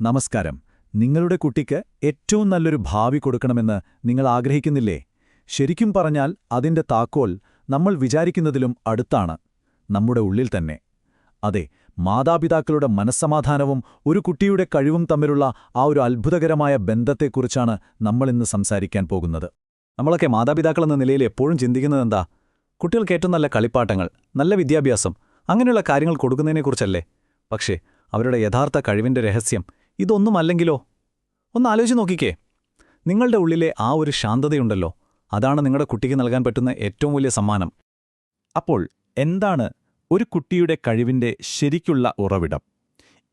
നമസ്കാരം. നിങ്ങളുടെ കുട്ടിക്ക് ഏറ്റവും നല്ലൊരു ഭാവി കൊടുക്കണമെന്ന് നിങ്ങൾ ആഗ്രഹിക്കുന്നില്ലേ? ശരിക്കും പറഞ്ഞാൽ അതിന്റെ താക്കോൽ നമ്മൾ വിചാരിക്കുന്നതിലും അടുത്താണ്. നമ്മുടെ ഉള്ളിൽ തന്നെ. അതെ മാതാപിതാക്കളുടെ മനസ്സമാധാനവും ഒരു കുട്ടിയുടെ കഴിവും തമ്മിലുള്ള ആ ഒരു അത്ഭുതകരമായ ബന്ധത്തെക്കുറിച്ചാണ് നമ്മളിന്ന് സംസാരിക്കാൻ പോകുന്നത്. നമ്മളൊക്കെ മാതാപിതാക്കളെന്ന നിലയിൽ എപ്പോഴും ചിന്തിക്കുന്നതെന്താ? കുട്ടികൾക്ക് ഏറ്റവും നല്ല കളിപ്പാട്ടങ്ങൾ നല്ല വിദ്യാഭ്യാസം അങ്ങനെയുള്ള കാര്യങ്ങൾ കൊടുക്കുന്നതിനെക്കുറിച്ചല്ലേ? പക്ഷേ അവരുടെ യഥാർത്ഥ കഴിവിന്റെ രഹസ്യം ഇതൊന്നുമല്ലെങ്കിലോ? ഒന്ന് ആലോചിച്ച് നോക്കിക്കേ. നിങ്ങളുടെ ഉള്ളിലെ ആ ഒരു ശാന്തതയുണ്ടല്ലോ. അതാണ് നിങ്ങളുടെ കുട്ടിക്ക് നൽകാൻ പറ്റുന്ന ഏറ്റവും വലിയ സമ്മാനം. അപ്പോൾ എന്താണ് ഒരു കുട്ടിയുടെ കഴിവിന്റെ ശരിക്കുള്ള ഉറവിടം?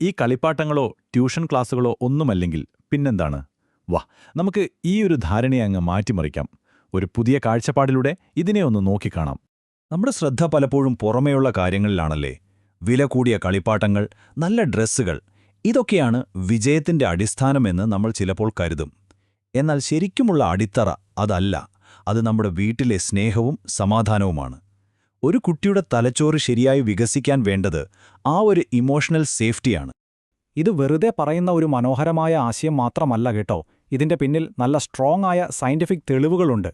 ഈ കളിപ്പാട്ടങ്ങളോ ട്യൂഷൻ ക്ലാസ്സുകളോ ഒന്നുമല്ലെങ്കിൽ പിന്നെന്താണ്? വാ നമുക്ക് ഈ ഒരു ധാരണയെ അങ്ങ് മാറ്റിമറിക്കാം. ഒരു പുതിയ കാഴ്ചപ്പാടിലൂടെ ഇതിനെ ഒന്ന് നോക്കിക്കാണാം. നമ്മുടെ ശ്രദ്ധ പലപ്പോഴും പുറമേയുള്ള കാര്യങ്ങളിലാണല്ലേ? വില കൂടിയ കളിപ്പാട്ടങ്ങൾ നല്ല ഡ്രസ്സുകൾ ഇതൊക്കെയാണ് വിജയത്തിന്റെ അടിസ്ഥാനമെന്ന് നമ്മൾ ചിലപ്പോൾ കരുതും. എന്നാൽ ശരിക്കുമുള്ള അടിത്തറ അതല്ല. അത് നമ്മുടെ വീട്ടിലെ സ്നേഹവും സമാധാനവുമാണ്. ഒരു കുട്ടിയുടെ തലച്ചോറ് ശരിയായി വികസിക്കാൻ വേണ്ടത് ആ ഒരു ഇമോഷണൽ സേഫ്റ്റിയാണ് ഇത് വെറുതെ പറയുന്ന ഒരു മനോഹരമായ ആശയം മാത്രമല്ല കേട്ടോ. ഇതിന്റെ പിന്നിൽ നല്ല സ്ട്രോങ് ആയ സയന്റിഫിക് തെളിവുകളുണ്ട്.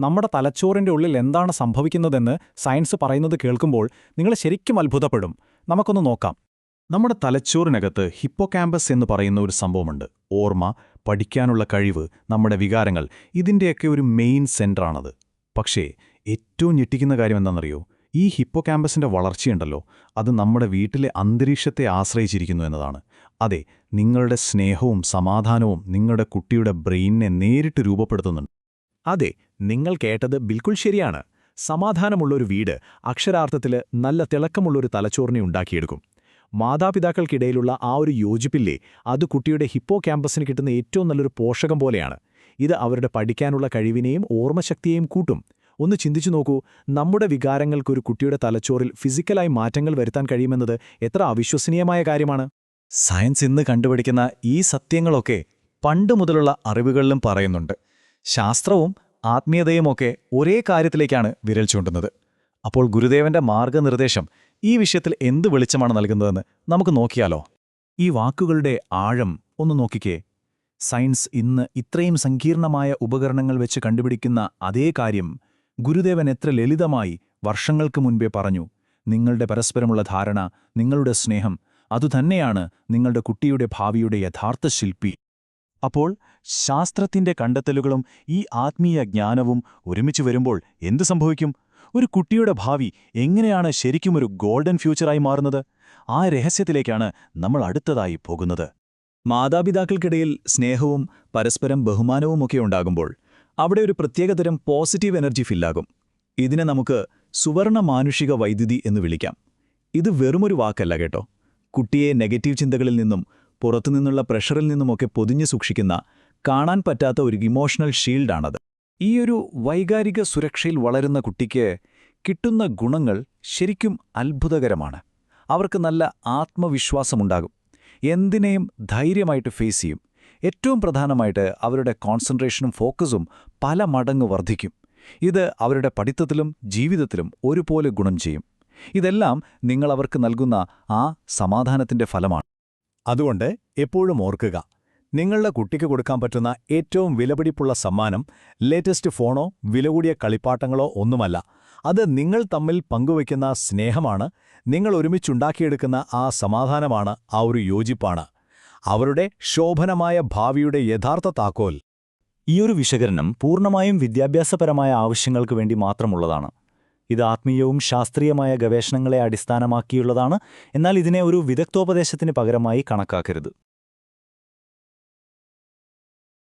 നമ്മുടെ തലച്ചോറിന്റെ ഉള്ളിൽ എന്താണ് സംഭവിക്കുന്നതെന്ന് സയൻസ് പറയുന്നത് കേൾക്കുമ്പോൾ നിങ്ങൾ ശരിക്കും അത്ഭുതപ്പെടും. നമുക്കൊന്ന് നോക്കാം. നമ്മുടെ തലച്ചോറിനകത്ത് ഹിപ്പോകാമ്പസ് എന്ന് പറയുന്ന ഒരു സംഭവമുണ്ട്. ഓർമ്മ പഠിക്കാനുള്ള കഴിവ് നമ്മുടെ വികാരങ്ങൾ ഇതിന്റെയൊക്കെ ഒരു മെയിൻ സെന്ററാണത്. പക്ഷേ ഏറ്റവും ഞെട്ടിക്കുന്ന കാര്യം എന്താണെന്നറിയോ? ഈ ഹിപ്പോകാമ്പസിന്റെ വളർച്ചയുണ്ടല്ലോ. അത് നമ്മുടെ വീട്ടിലെ അന്തരീക്ഷത്തെ ആശ്രയിച്ചിരിക്കുന്നു എന്നതാണ്. അതെ നിങ്ങളുടെ സ്നേഹവും സമാധാനവും നിങ്ങളുടെ കുട്ടിയുടെ ബ്രെയിനിനെ നേരിട്ട് രൂപപ്പെടുത്തുന്നുണ്ട്. അതെ നിങ്ങൾ കേട്ടത് ബിൽക്കുൾ ശരിയാണ്. സമാധാനമുള്ളൊരു വീട് അക്ഷരാർത്ഥത്തിൽ നല്ല തിളക്കമുള്ളൊരു തലച്ചോറിനെ ഉണ്ടാക്കിയെടുക്കും. മാതാപിതാക്കൾക്കിടയിലുള്ള ആ ഒരു യോജിപ്പില്ലേ അത് കുട്ടിയുടെ ഹിപ്പോ ക്യാമ്പസിന് കിട്ടുന്ന ഏറ്റവും നല്ലൊരു പോഷകം പോലെയാണ്. ഇത് അവരുടെ പഠിക്കാനുള്ള കഴിവിനെയും ഓർമ്മശക്തിയെയും കൂട്ടും. ഒന്ന് ചിന്തിച്ചു നോക്കൂ നമ്മുടെ വികാരങ്ങൾക്കൊരു കുട്ടിയുടെ തലച്ചോറിൽ ഫിസിക്കലായി മാറ്റങ്ങൾ വരുത്താൻ കഴിയുമെന്നത് എത്ര അവിശ്വസനീയമായ കാര്യമാണ്. സയൻസ് ഇന്ന് കണ്ടുപിടിക്കുന്ന ഈ സത്യങ്ങളൊക്കെ പണ്ട് മുതലുള്ള അറിവുകളിലും പറയുന്നുണ്ട്. ശാസ്ത്രവും ആത്മീയതയുമൊക്കെ ഒരേ കാര്യത്തിലേക്കാണ് വിരൽ ചൂണ്ടുന്നത്. അപ്പോൾ ഗുരുദേവന്റെ മാർഗനിർദ്ദേശം ഈ വിഷയത്തിൽ എന്ത് വെളിച്ചമാണ് നൽകുന്നതെന്ന് നമുക്ക് നോക്കിയാലോ. ഈ വാക്കുകളുടെ ആഴം ഒന്ന് നോക്കിക്കേ. സയൻസ് ഇന്ന് ഇത്രയും സങ്കീർണമായ ഉപകരണങ്ങൾ വെച്ച് കണ്ടുപിടിക്കുന്ന അതേ കാര്യം ഗുരുദേവൻ എത്ര ലളിതമായി വർഷങ്ങൾക്ക് മുൻപേ പറഞ്ഞു. നിങ്ങളുടെ പരസ്പരമുള്ള ധാരണ നിങ്ങളുടെ സ്നേഹം അതുതന്നെയാണ് നിങ്ങളുടെ കുട്ടിയുടെ ഭാവിയുടെ യഥാർത്ഥ ശില്പി. അപ്പോൾ ശാസ്ത്രത്തിന്റെ കണ്ടെത്തലുകളും ഈ ആത്മീയ ജ്ഞാനവും ഒരുമിച്ച് വരുമ്പോൾ എന്തു സംഭവിക്കും? ഒരു കുട്ടിയുടെ ഭാവി എങ്ങനെയാണ് ശരിക്കും ഒരു ഗോൾഡൻ ഫ്യൂച്ചറായി മാറുന്നത്? ആ രഹസ്യത്തിലേക്കാണ് നമ്മൾ അടുത്തതായി പോകുന്നത്. മാതാപിതാക്കൾക്കിടയിൽ സ്നേഹവും പരസ്പരം ബഹുമാനവുമൊക്കെ ഉണ്ടാകുമ്പോൾ അവിടെ ഒരു പ്രത്യേകതരം പോസിറ്റീവ് എനർജി ഫില്ലാകും. ഇതിനെ നമുക്ക് സുവർണ മാനുഷിക വൈദ്യുതി എന്ന് വിളിക്കാം. ഇത് വെറുമൊരു വാക്കല്ല കേട്ടോ. കുട്ടിയെ നെഗറ്റീവ് ചിന്തകളിൽ നിന്നും പുറത്തുനിന്നുള്ള പ്രഷറിൽ നിന്നുമൊക്കെ പൊതിഞ്ഞു സൂക്ഷിക്കുന്ന കാണാൻ പറ്റാത്ത ഒരു ഇമോഷണൽ ഷീൽഡാണത്. ഈയൊരു വൈകാരിക സുരക്ഷയിൽ വളരുന്ന കുട്ടിക്ക് കിട്ടുന്ന ഗുണങ്ങൾ ശരിക്കും അത്ഭുതകരമാണ്. അവർക്ക് നല്ല ആത്മവിശ്വാസമുണ്ടാകും. എന്തിനേയും ധൈര്യമായിട്ട് ഫേസ് ചെയ്യും. ഏറ്റവും പ്രധാനമായിട്ട് അവരുടെ കോൺസെൻട്രേഷനും ഫോക്കസും പല മടങ്ങ് വർദ്ധിക്കും. ഇത് അവരുടെ പഠിത്തത്തിലും ജീവിതത്തിലും ഒരുപോലെ ഗുണം ചെയ്യും. ഇതെല്ലാം നിങ്ങൾ അവർക്ക് നൽകുന്ന ആ സമാധാനത്തിന്റെ ഫലമാണ്. അതുകൊണ്ട് എപ്പോഴും ഓർക്കുക നിങ്ങളുടെ കുട്ടിക്ക് കൊടുക്കാൻ പറ്റുന്ന ഏറ്റവും വിലപിടിപ്പുള്ള സമ്മാനം ലേറ്റസ്റ്റ് ഫോണോ വില കൂടിയ കളിപ്പാട്ടങ്ങളോ ഒന്നുമല്ല. അത് നിങ്ങൾ തമ്മിൽ പങ്കുവയ്ക്കുന്ന സ്നേഹമാണ് നിങ്ങൾ ഒരുമിച്ചുണ്ടാക്കിയെടുക്കുന്ന ആ സമാധാനമാണ് ആ ഒരു യോജിപ്പാണ്. അവരുടെ ശോഭനമായ ഭാവിയുടെ യഥാർത്ഥ താക്കോൽ. ഈയൊരു വിശകലനം പൂർണമായും വിദ്യാഭ്യാസപരമായ ആവശ്യങ്ങൾക്ക് വേണ്ടി മാത്രമുള്ളതാണ്. ഇത് ആത്മീയവും ശാസ്ത്രീയമായ ഗവേഷണങ്ങളെ അടിസ്ഥാനമാക്കിയുള്ളതാണ് എന്നാൽ ഇതിനെ ഒരു വിദഗ്ധോപദേശത്തിന് പകരമായി കണക്കാക്കരുത്.